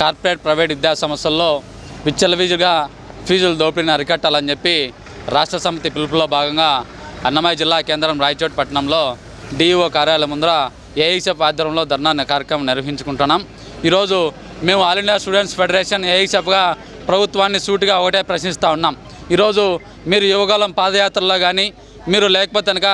Corporate private విద్యా సంస్థల్లో విచ్చలవిజుగా ఫీజులు దోపిడీని అరికట్టాలని చెప్పి రాష్ట్ర సమితి పిలుపులో భాగంగా అన్నమయ్య జిల్లా కేంద్రం రాయచోటి పట్టణంలో డిఈఓ కార్యాలయం ముందర ఏఐసెఫ్ ఆధ్వర్యంలో ధర్నా కార్యక్రమం నిర్వహించుకుంటున్నాం. ఈరోజు మేము ఆల్ ఇండియా స్టూడెంట్స్ ఫెడరేషన్ ఏఐసెఫ్గా ప్రభుత్వాన్ని సూటిగా ఒకటే ప్రశ్నిస్తూ ఉన్నాం. ఈరోజు మీరు యువగలం పాదయాత్రలో కానీ మీరు లేకపోతే కనుక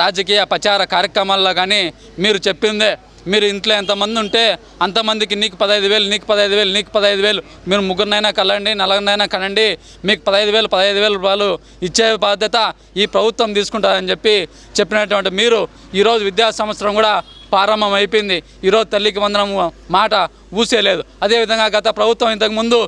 రాజకీయ ప్రచార కార్యక్రమాల్లో కానీ మీరు చెప్పిందే మీరు ఇంట్లో ఎంతమంది ఉంటే అంతమందికి నీకు పదహైదు వేలు నీకు పదహైదు వేలు నీకు పదహైదు వేలు. మీరు ముగ్గురినైనా కలండి నలుగురినైనా కనండి మీకు పదహైదు వేలు పదహైదు వేలు రూపాయలు ఇచ్చే బాధ్యత ఈ ప్రభుత్వం తీసుకుంటారని చెప్పి చెప్పినటువంటి మీరు ఈరోజు విద్యా సంవత్సరం కూడా ప్రారంభం అయిపోయింది. ఈరోజు తల్లికి వందనం మాట ఊసేయలేదు అదేవిధంగా గత ప్రభుత్వం ఇంతకుముందు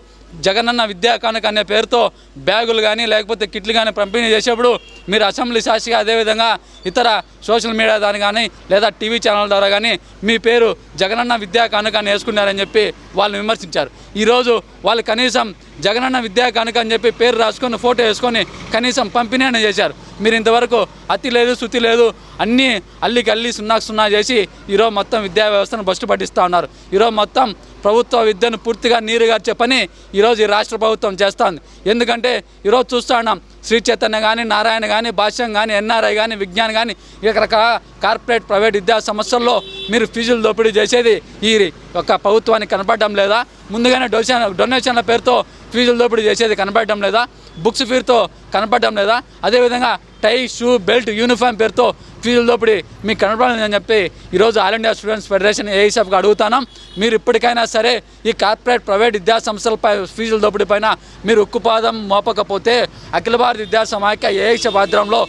జగనన్న విద్యా కానుక అనే పేరుతో బ్యాగులు కానీ లేకపోతే కిట్లు కానీ పంపిణీ చేసేప్పుడు మీరు అసెంబ్లీ సాక్షిగా అదేవిధంగా ఇతర సోషల్ మీడియా దాని కానీ లేదా టీవీ ఛానల్ ద్వారా కానీ మీ పేరు జగనన్న విద్యా కానుక అని వేసుకున్నారని చెప్పి వాళ్ళు విమర్శించారు. ఈరోజు వాళ్ళు కనీసం జగనన్న విద్యా కానుక అని చెప్పి పేరు రాసుకొని ఫోటో వేసుకొని కనీసం పంపిణీ అని చేశారు. మీరు ఇంతవరకు అతి లేదు శుతి లేదు అన్నీ అల్లికి అల్లి సున్నాకు సున్నా చేసి ఈరోజు మొత్తం విద్యా వ్యవస్థను బస్టు పట్టిస్తూ ఉన్నారు. ఈరోజు మొత్తం ప్రభుత్వ విద్యను పూర్తిగా నీరుగార్చే పని ఈరోజు ఈ రాష్ట్ర ప్రభుత్వం చేస్తోంది. ఎందుకంటే ఈరోజు చూస్తూ ఉన్నాం శ్రీ చైతన్య కానీ నారాయణ కానీ భాష్యం కానీ ఎన్ఆర్ఐ కానీ విజ్ఞాన్ కానీ రకరకాల కార్పొరేట్ ప్రైవేట్ విద్యా సంస్థల్లో మీరు ఫీజులు దోపిడీ చేసేది ఈ యొక్క ప్రభుత్వానికి కనపడడం లేదా? ముందుగానే డొనేషన్ డొనేషన్ల పేరుతో ఫీజులు దోపిడీ చేసేది కనపడడం లేదా? బుక్స్ ఫీర్తో కనపడడం లేదా? అదేవిధంగా టై షూ బెల్ట్ యూనిఫామ్ పేరుతో ఫీజుల దోపిడీ మీకు కనపడాలని చెప్పి ఈరోజు ఆల్ ఇండియా స్టూడెంట్స్ ఫెడరేషన్ ఏఐసెఫ్గా అడుగుతున్నాం. మీరు ఇప్పటికైనా సరే ఈ కార్పొరేట్ ప్రైవేట్ విద్యా సంస్థలపై ఫీజుల దోపిడీ పైన మీరు ఉక్కుపాదం మోపకపోతే అఖిల భారత విద్యా సమాఖ్య ఏఐసెఫ్ ఆధ్వర్యంలో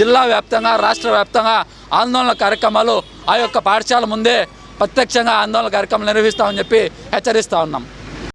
జిల్లా వ్యాప్తంగా రాష్ట్ర వ్యాప్తంగా ఆందోళన కార్యక్రమాలు ఆ యొక్క పాఠశాల ముందే ప్రత్యక్షంగా ఆందోళన కార్యక్రమాలు నిర్వహిస్తామని చెప్పి హెచ్చరిస్తూ ఉన్నాం.